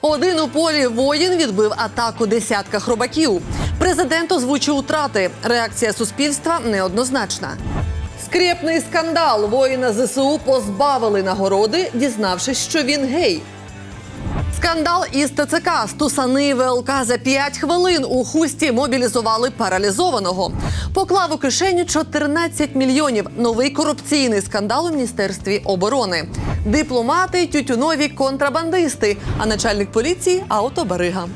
Один у полі воїн відбив атаку десятка хробаків. Президент озвучив утрати. Реакція суспільства неоднозначна. Скрєпний скандал воїна ЗСУ позбавили нагороди, дізнавшись, що він гей. Скандал із ТЦК стусани ВЛК за 5 хвилин у хусті мобілізували паралізованого. Поклав у кишеню 14 мільйонів. Новий корупційний скандал у міністерстві оборони. Дипломати, тютюнові контрабандисти, а начальник поліції автобарига.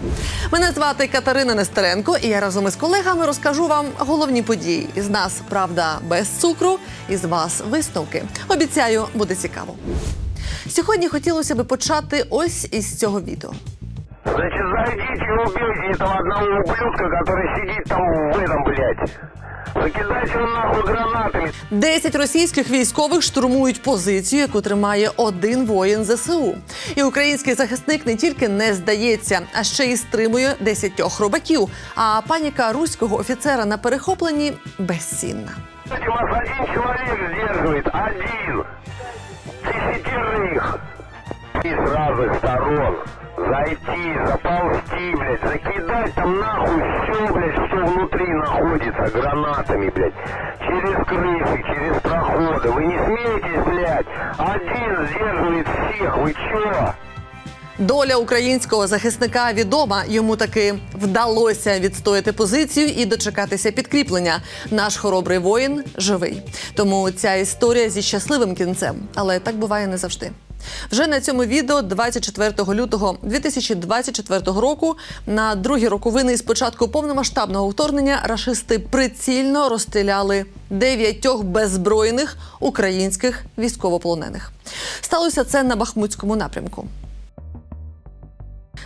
Мене звати Катерина Нестеренко, і я разом із колегами розкажу вам головні події. Із нас правда без цукру, із вас висновки. Обіцяю, буде цікаво. Сьогодні хотілося би почати ось із цього відео. Значит, зайдите и убейте этого одного ублюдка, который сидит там в этом, блядь. Закидайте его нахуй гранатами. Десять російських військових штурмують позицію, яку тримає один воїн ЗСУ. І український захисник не тільки не здається, а ще й стримує десятьох робаків. А паніка руського офіцера на перехопленні безцінна. Кстати, вас один человек сдерживает. Один. Десятерых. И с разных сторон. Зайти, заползти, блядь, закидать там нахуй все, блядь, что внутри находится гранатами, блядь. Через крыши, через проходы. Вы не смеетесь, блядь. Один сдерживает всех. Вы чё? Доля українського захисника відома. Йому таки вдалося відстояти позицію і дочекатися підкріплення. Наш хоробрий воїн живий. Тому ця історія зі щасливим кінцем, але так буває не завжди. Вже на цьому відео 24 лютого 2024 року на другі роковини із початку повномасштабного вторгнення рашисти прицільно розстріляли дев'ятьох беззбройних українських військовополонених. Сталося це на Бахмутському напрямку.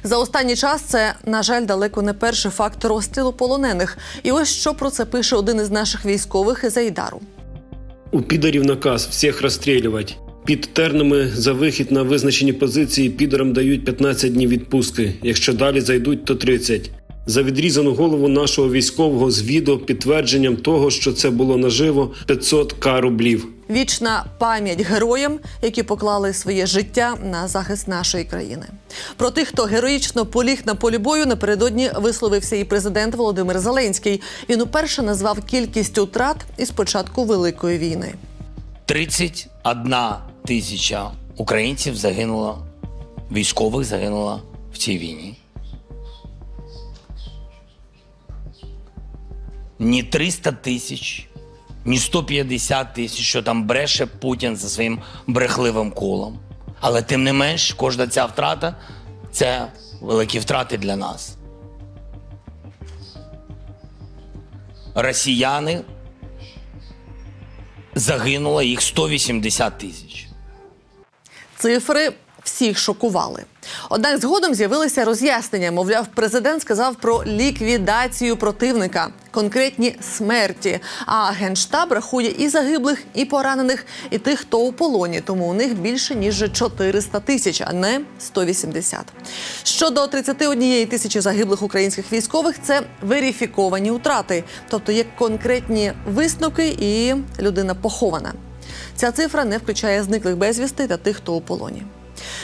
За останній час це, на жаль, далеко не перший факт розстрілу полонених. І ось що про це пише один із наших військових із Айдару. У підарів наказ всіх розстрілювати. Під тернами за вихід на визначені позиції підарам дають 15 днів відпустки. Якщо далі зайдуть, то 30. За відрізану голову нашого військового з відео підтвердженням того, що це було наживо 500 к рублів. Вічна пам'ять героям, які поклали своє життя на захист нашої країни. Про тих, хто героїчно поліг на полі бою, напередодні висловився і президент Володимир Зеленський. Він уперше назвав кількість утрат із початку великої війни. 31 тисяча українців загинуло, військових загинуло в цій війні. Ні 300 тисяч, ні 150 тисяч, що там бреше Путін за своїм брехливим колом. Але тим не менш, кожна ця втрата це великі втрати для нас. Росіяни загинуло їх 180 тисяч. Цифри всіх шокували. Однак згодом з'явилися роз'яснення. Мовляв, президент сказав про ліквідацію противника, конкретні смерті. А генштаб рахує і загиблих, і поранених, і тих, хто у полоні. Тому у них більше ніж 400 тисяч, а не 180. Щодо 31 тисячі загиблих українських військових, це верифіковані утрати, тобто є конкретні висновки, і людина похована. Ця цифра не включає зниклих безвісти та тих, хто у полоні.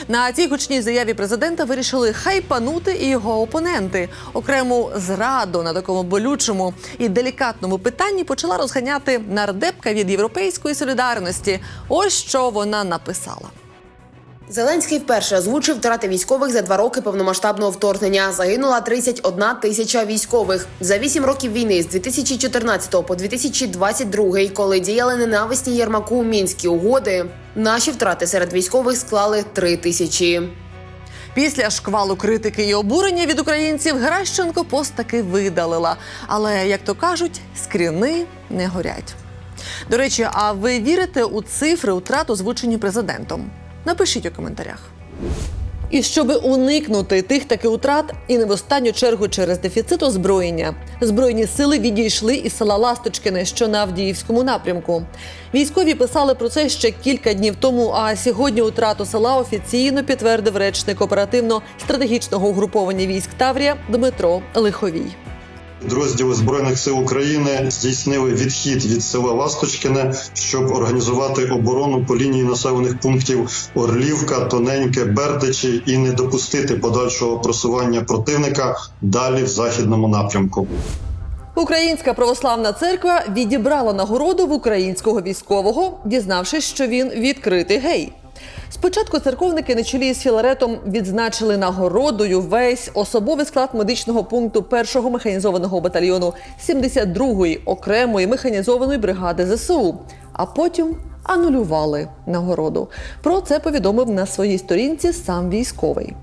На цій гучній заяві президента вирішили хайпанути і його опоненти. Окрему зраду на такому болючому і делікатному питанні почала розганяти нардепка від європейської солідарності. Ось що вона написала. Зеленський вперше озвучив втрати військових за два роки повномасштабного вторгнення. Загинула 31 тисяча військових за вісім років війни з 2014 по 2022, коли діяли ненависні Єрмаку мінські угоди. Наші втрати серед військових склали три тисячі. Після шквалу критики і обурення від українців Геращенко пост таки видалила. Але, як то кажуть, скріни не горять. До речі, а ви вірите у цифри утрат, озвучені президентом? Напишіть у коментарях. І щоб уникнути тих таки утрат, і не в останню чергу через дефіцит озброєння, збройні сили відійшли із села Ласточкине, що на Авдіївському напрямку. Військові писали про це ще кілька днів тому. А сьогодні утрату села офіційно підтвердив речник оперативно-стратегічного угруповання військ Таврія Дмитро Лиховій. Підрозділи збройних сил України здійснили відхід від села Ласточкине, щоб організувати оборону по лінії населених пунктів Орлівка, Тоненьке, Бердичі і не допустити подальшого просування противника далі в західному напрямку. Українська православна церква відібрала нагороду в українського військового, дізнавшись, що він відкритий гей. Спочатку церковники на чолі з Філаретом відзначили нагородою весь особовий склад медичного пункту 1-го механізованого батальйону 72-ї окремої механізованої бригади ЗСУ, а потім анулювали нагороду. Про це повідомив на своїй сторінці сам військовий.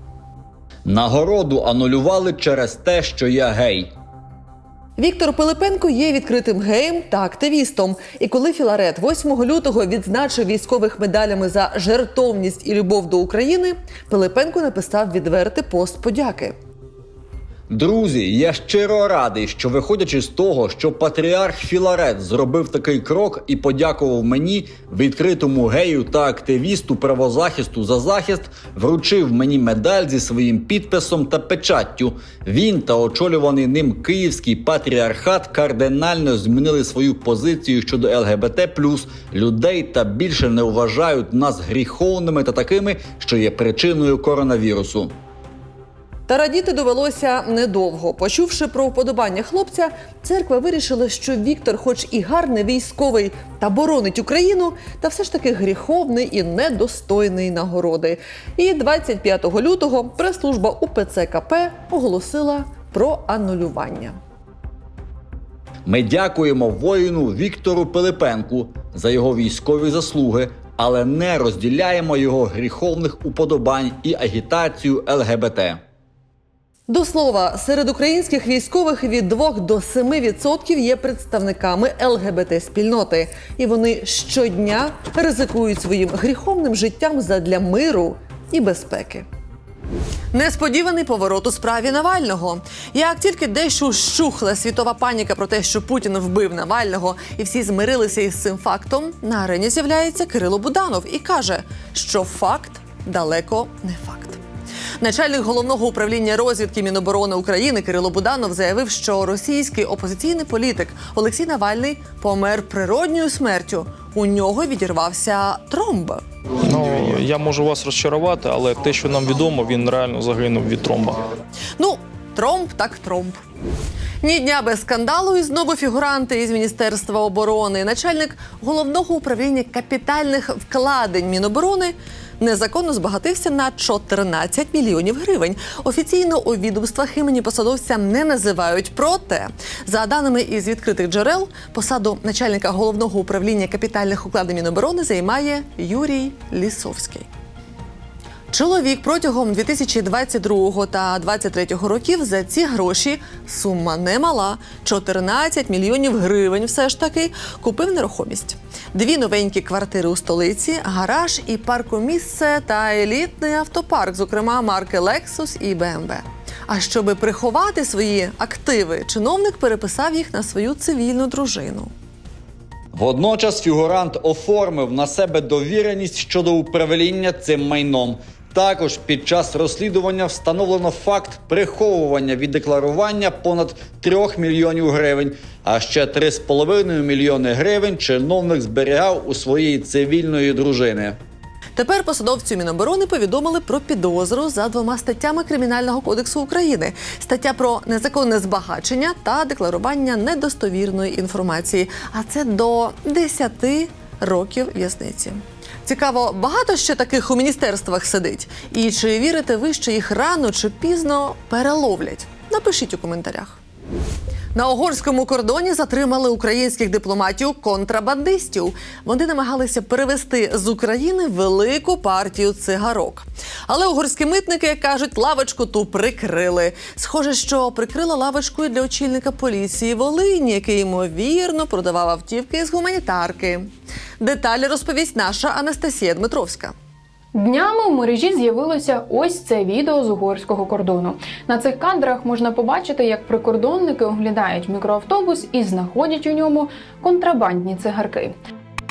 Нагороду анулювали через те, що я гей. Віктор Пилипенко є відкритим геєм та активістом. І коли Філарет 8 лютого відзначив військових медалями за жертовність і любов до України, Пилипенко написав відвертий пост подяки. Друзі, я щиро радий, що виходячи з того, що патріарх Філарет зробив такий крок і подякував мені, відкритому гею та активісту правозахисту за захист, вручив мені медаль зі своїм підписом та печаттю. Він та очолюваний ним київський патріархат кардинально змінили свою позицію щодо ЛГБТ людей та більше не вважають нас гріховними та такими, що є причиною коронавірусу. Та радіти довелося недовго. Почувши про вподобання хлопця, церква вирішила, що Віктор, хоч і гарний військовий та боронить Україну, та все ж таки гріховний і недостойний нагороди. І 25 лютого прес-служба УПЦ КП оголосила про анулювання. Ми дякуємо воїну Віктору Пилипенку за його військові заслуги, але не розділяємо його гріховних уподобань і агітацію ЛГБТ. До слова, серед українських військових від 2 до 7% є представниками ЛГБТ спільноти, і вони щодня ризикують своїм гріховним життям задля миру і безпеки. Несподіваний поворот у справі Навального. Як тільки дещо щухла світова паніка про те, що Путін вбив Навального, і всі змирилися із цим фактом, на арені з'являється Кирило Буданов і каже, що факт далеко не факт. Начальник головного управління розвідки Міноборони України Кирило Буданов заявив, що російський опозиційний політик Олексій Навальний помер природньою смертю. У нього відірвався тромб. Ну я можу вас розчарувати, але те, що нам відомо, він реально загинув від тромба. Ну, тромб так тромб. Ні дня без скандалу і знову фігуранти із Міністерства оборони. Начальник головного управління капітальних вкладень Міноборони незаконно збагатився на 14 мільйонів гривень. Офіційно у відомствах імені посадовця не називають. Проте, за даними із відкритих джерел, посаду начальника головного управління капітальних укладень Міноборони займає Юрій Лісовський. Чоловік протягом 2022 та 2023 років за ці гроші сума немала 14 мільйонів гривень. Все ж таки купив нерухомість. Дві новенькі квартири у столиці, гараж і паркомісце та елітний автопарк, зокрема марки Lexus і BMW. А щоби приховати свої активи, чиновник переписав їх на свою цивільну дружину. Водночас фігурант оформив на себе довіреність щодо управління цим майном. Також під час розслідування встановлено факт приховування від декларування понад 3 мільйонів гривень, а ще 3,5 мільйони гривень чиновник зберігав у своєї цивільної дружини. Тепер посадовцю Міноборони повідомили про підозру за двома статтями Кримінального кодексу України: стаття про незаконне збагачення та декларування недостовірної інформації. А це до 10 років в'язниці. Цікаво, багато ще таких у міністерствах сидить. І чи вірите ви, що їх рано чи пізно переловлять? Напишіть у коментарях. На угорському кордоні затримали українських дипломатів контрабандистів. Вони намагалися перевести з України велику партію цигарок. Але угорські митники кажуть, лавочку ту прикрили. Схоже, що прикрили лавочку і для очільника поліції Волині, який ймовірно продавав автівки з гуманітарки. Деталі розповість наша Анастасія Дмитровська. Днями в мережі з'явилося ось це відео з угорського кордону. На цих кадрах можна побачити, як прикордонники оглядають мікроавтобус і знаходять у ньому контрабандні цигарки.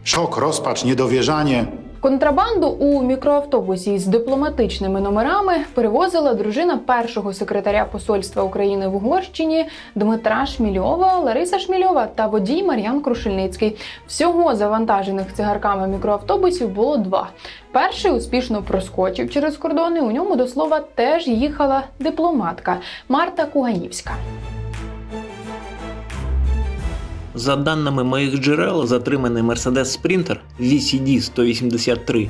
Шок, розпач, niedowierzanie. Контрабанду у мікроавтобусі з дипломатичними номерами перевозила дружина першого секретаря посольства України в Угорщині Дмитра Шмільова, Лариса Шмільова та водій Мар'ян Крушельницький. Всього завантажених цигарками мікроавтобусів було два. Перший успішно проскочив через кордони. У ньому до слова теж їхала дипломатка Марта Куганівська. За даними моїх джерел, затриманий Mercedes Sprinter VCD 183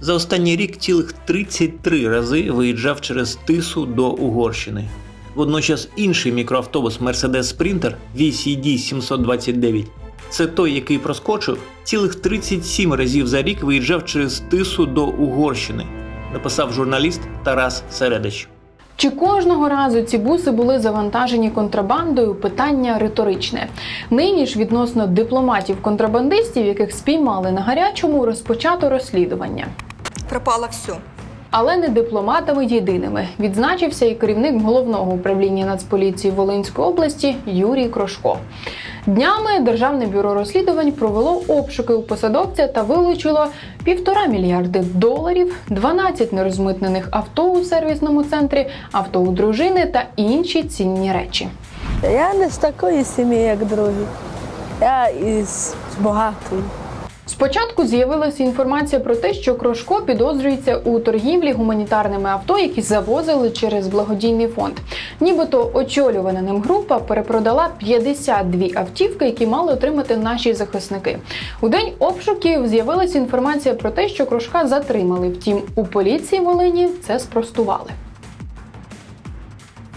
за останній рік цілих 33 рази виїжджав через Тису до Угорщини. Водночас інший мікроавтобус Mercedes Sprinter VCD 729 це той, який проскочив, цілих 37 разів за рік виїжджав через Тису до Угорщини, написав журналіст Тарас Середич. Чи кожного разу ці буси були завантажені контрабандою? Питання риторичне. Нині ж відносно дипломатів-контрабандистів, яких спіймали на гарячому, розпочато розслідування. Пропало все. Але не дипломатами єдиними відзначився і керівник головного управління Нацполіції Волинської області Юрій Крошко. Днями Державне бюро розслідувань провело обшуки у посадовця та вилучило півтора мільярди доларів, 12 нерозмитнених авто у сервісному центрі, авто у дружини та інші цінні речі. Я не з такої сім'ї, як другі. Я із багатої. Спочатку з'явилася інформація про те, що Крошко підозрюється у торгівлі гуманітарними авто, які завозили через благодійний фонд. Нібито очолювана ним група перепродала 52 автівки, які мали отримати наші захисники. У день обшуків з'явилася інформація про те, що Крошка затримали. Втім, у поліції Волині це спростували.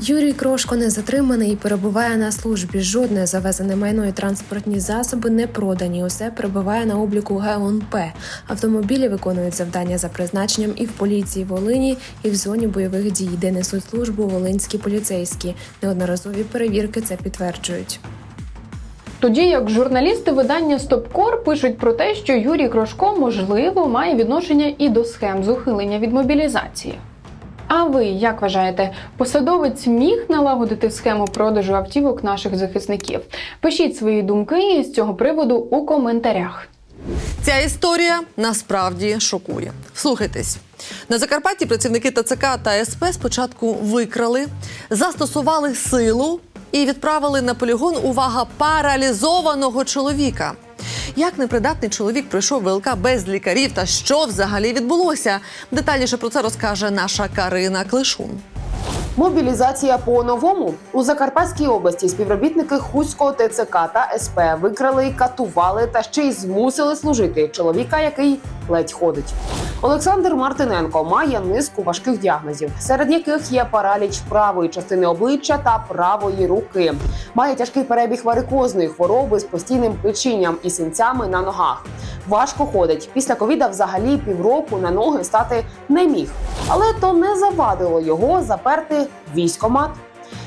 Юрій Крошко не затриманий і перебуває на службі. Жодне завезене майно і транспортні засоби не продані. Усе перебуває на обліку ГУНП. Автомобілі виконують завдання за призначенням і в поліції Волині, і в зоні бойових дій, де несуть службу волинські поліцейські. Неодноразові перевірки це підтверджують. Тоді як журналісти видання Стопкор пишуть про те, що Юрій Крошко можливо має відношення і до схем з ухилення від мобілізації. А ви як вважаєте, посадовець міг налагодити схему продажу автівок наших захисників? Пишіть свої думки з цього приводу у коментарях. Ця історія насправді шокує. Слухайтесь. На Закарпатті працівники ТЦК та СП спочатку викрали, застосували силу і відправили на полігон увага паралізованого чоловіка. Як непридатний чоловік пройшов ВЛК без лікарів та що взагалі відбулося? Детальніше про це розкаже наша Карина Клишун. Мобілізація по-новому у Закарпатській області співробітники Хуського ТЦК та СП викрали, катували та ще й змусили служити чоловіка, який ледь ходить. Олександр Мартиненко має низку важких діагнозів, серед яких є параліч правої частини обличчя та правої руки. Має тяжкий перебіг варикозної хвороби з постійним печінням і синцями на ногах. Важко ходить. Після ковіда взагалі півроку на ноги стати не міг. Але то не завадило його заперти військомат.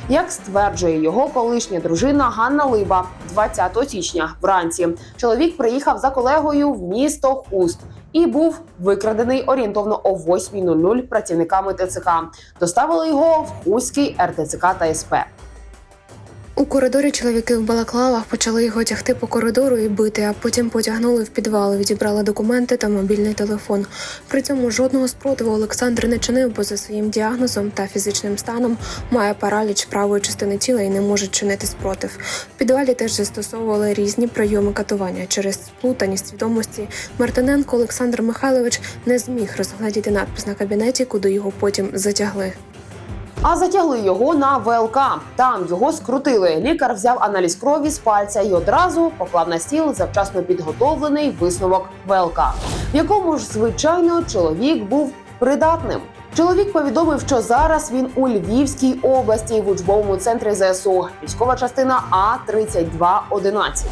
Як стверджує його колишня дружина Ганна Либа, 20 січня вранці чоловік приїхав за колегою в місто Хуст і був викрадений орієнтовно о 8.00 працівниками ТЦК. Доставили його в Хуський РТЦК та СП. У коридорі чоловіки в балаклавах почали його тягти по коридору і бити, а потім потягнули в підвал, відібрали документи та мобільний телефон. При цьому жодного спротиву Олександр не чинив, бо за своїм діагнозом та фізичним станом має параліч правої частини тіла і не може чинити спротив. В підвалі теж застосовували різні прийоми катування. Через сплутаність свідомості Мартиненко Олександр Михайлович не зміг розгледіти надпис на кабінеті, куди його потім затягли. А затягли його на ВЛК. Там його скрутили. Лікар взяв аналіз крові з пальця і одразу поклав на стіл завчасно підготовлений висновок ВЛК, в якому ж звичайно чоловік був придатним. Чоловік повідомив, що зараз він у Львівській області в учбовому центрі ЗСУ, військова частина А 3211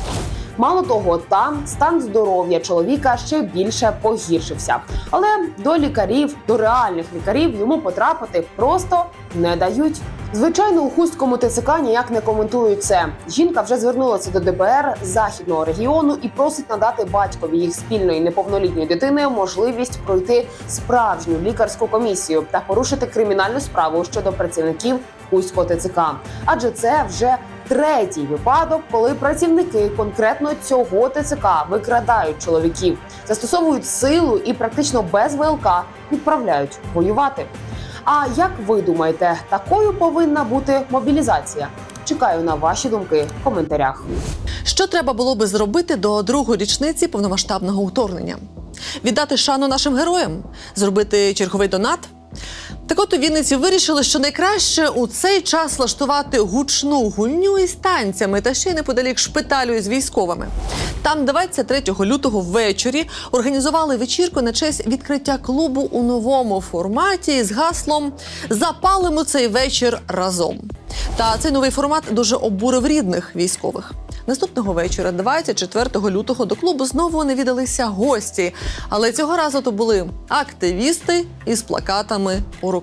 Мало того, там стан здоров'я чоловіка ще більше погіршився. Але до лікарів, до реальних лікарів йому потрапити просто не дають. Звичайно, у хусткому ТЦК ніяк не коментують це. Жінка вже звернулася до ДБР західного регіону і просить надати батькові їх спільної неповнолітньої дитини можливість пройти справжню лікарську комісію та порушити кримінальну справу щодо працівників Хуського ТЦК. Адже це вже третій випадок, коли працівники конкретно цього ТЦК викрадають чоловіків, застосовують силу і практично без ВЛК відправляють воювати. А як ви думаєте, такою повинна бути мобілізація? Чекаю на ваші думки в коментарях. Що треба було би зробити до другої річниці повномасштабного вторгнення? Віддати шану нашим героям, зробити черговий донат. Так от у Вінниці вирішили, що найкраще у цей час влаштувати гучну гульню із танцями та ще й неподалік шпиталю із військовими. Там 23 лютого ввечері організували вечірку на честь відкриття клубу у новому форматі з гаслом Запалимо цей вечір разом. Та цей новий формат дуже обурив рідних військових. Наступного вечора, 24 лютого, до клубу знову навідалися гості, але цього разу то були активісти із плакатами у руках.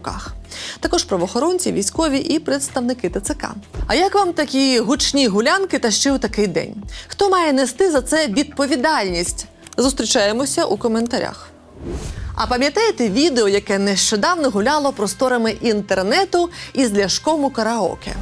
Також правоохоронці, військові і представники ТЦК. А як вам такі гучні гулянки та ще у такий день? Хто має нести за це відповідальність? Зустрічаємося у коментарях. А пам'ятаєте відео, яке нещодавно гуляло просторами інтернету із ляшком у караоке?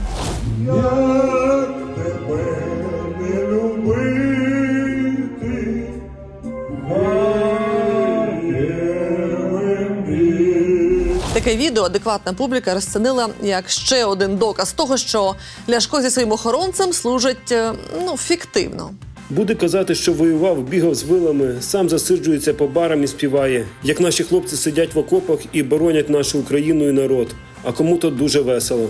Таке відео адекватна публіка розцінила як ще один доказ того, що Ляшко зі своїм охоронцем служить е, ну фіктивно. Буде казати, що воював, бігав з вилами, сам засиджується по барам і співає, як наші хлопці сидять в окопах і боронять нашу Україну і народ. А кому-то дуже весело.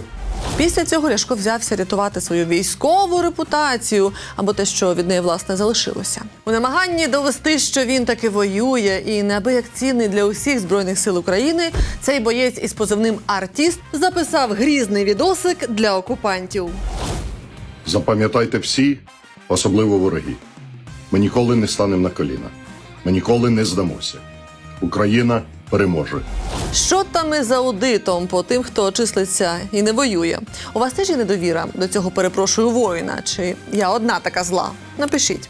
Після цього Ляшко взявся рятувати свою військову репутацію або те, що від неї власне залишилося. У намаганні довести, що він таки воює і неабияк цінний для усіх збройних сил України. Цей боєць із позивним Артіст записав грізний відосик для окупантів. Запам'ятайте всі, особливо вороги. Ми ніколи не станемо на коліна. Ми ніколи не здамося. Україна переможе. Що там із аудитом по тим, хто числиться і не воює? У вас теж є недовіра до цього перепрошую воїна? Чи я одна така зла? Напишіть.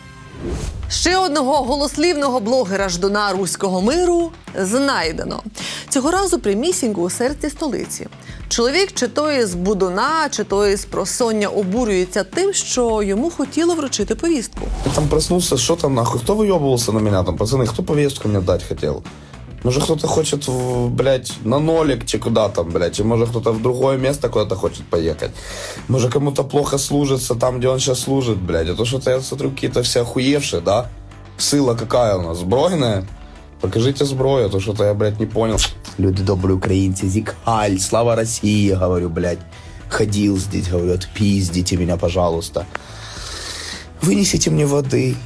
Ще одного голослівного блогера ждуна руського миру знайдено. Цього разу прямісінько у серці столиці. Чоловік чи то із Будуна, чи то із просоння обурюється тим, що йому хотіли вручити повістку. Там проснулся, что там нахуй? Кто выебывался на меня там, пацаны? Кто повестку мне дать хотел? Может, кто-то хочет, в, блядь, на нолик, чи куда там, блядь, и может, кто-то в другое место куда-то хочет поехать. Может, кому-то плохо служится там, где он сейчас служит, блядь. А то что-то я смотрю, какие-то все охуевшие, да? Сила какая у нас? Сбройная? Покажите зброю, а то что-то я, блядь, не понял. Люди добрые украинцы, зикаль, слава России, говорю, блядь. Ходил здесь, говорю, отпиздите меня, пожалуйста. Вынесите мне воды.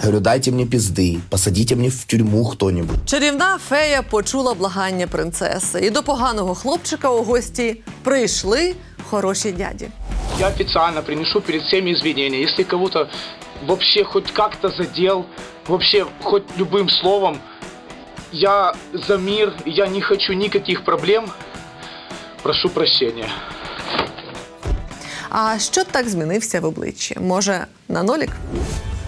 Говорю, дайте мне пизды, посадите мне в тюрьму кто-нибудь. Чарівна фея почула благання принцеси, і до поганого хлопчика у гості прийшли хороші дяді. Я официально приношу перед всеми извинения. Если кого-то вообще хоть как-то задел, вообще хоть любым словом, я за мир, я не хочу никаких проблем. Прошу прощения. А що так змінився в обличчі? Може, на нолік?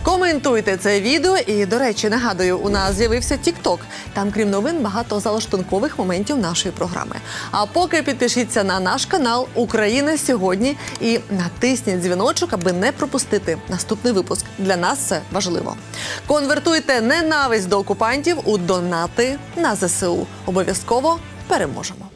Коментуйте це відео. І, до речі, нагадую, у нас з'явився TikTok. Там, крім новин, багато залаштункових моментів нашої програми. А поки підпишіться на наш канал Україна сьогодні і натисніть дзвіночок, аби не пропустити наступний випуск. Для нас це важливо. Конвертуйте ненависть до окупантів у донати на ЗСУ. Обов'язково переможемо.